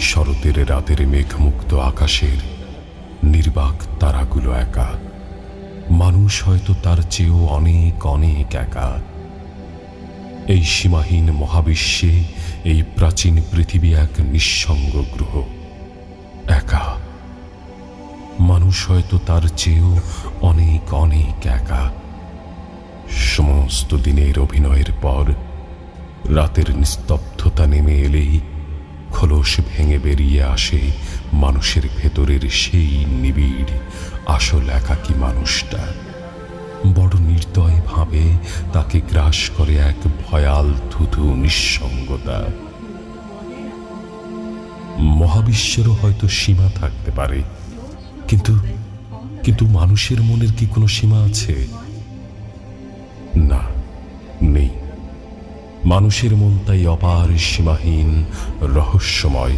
শরতের রাতের মেঘমুক্ত আকাশের নির্বাক তারাগুলো একা। মানুষ হয়তো তার চেয়েও অনেক অনেক একা। এই সীমাহীন মহাবিশ্বে এই প্রাচীন পৃথিবী এক নিঃসঙ্গ গ্রহ। একা। মানুষ হয়তো তার চেয়েও অনেক অনেক একা। সমস্ত দিনের অভিনয়ের পর রাতের নিস্তব্ধতা নেমে এলেই খোলস ভেঙে বেরিয়ে আসে মানুষের ভেতরের সেই নিবিড়, আসল একাকী মানুষটা। বড় নির্দয় ভাবে তাকে গ্রাস করে এক ভয়াল থুথু নিঃসঙ্গতা। মহাবিশ্বেরও হয়তো সীমা থাকতে পারে, কিন্তু কিন্তু মানুষের মনের কি কোনো সীমা আছে? না, নেই। মানুষের মন তাই অপার সীমাহীন রহস্যময়।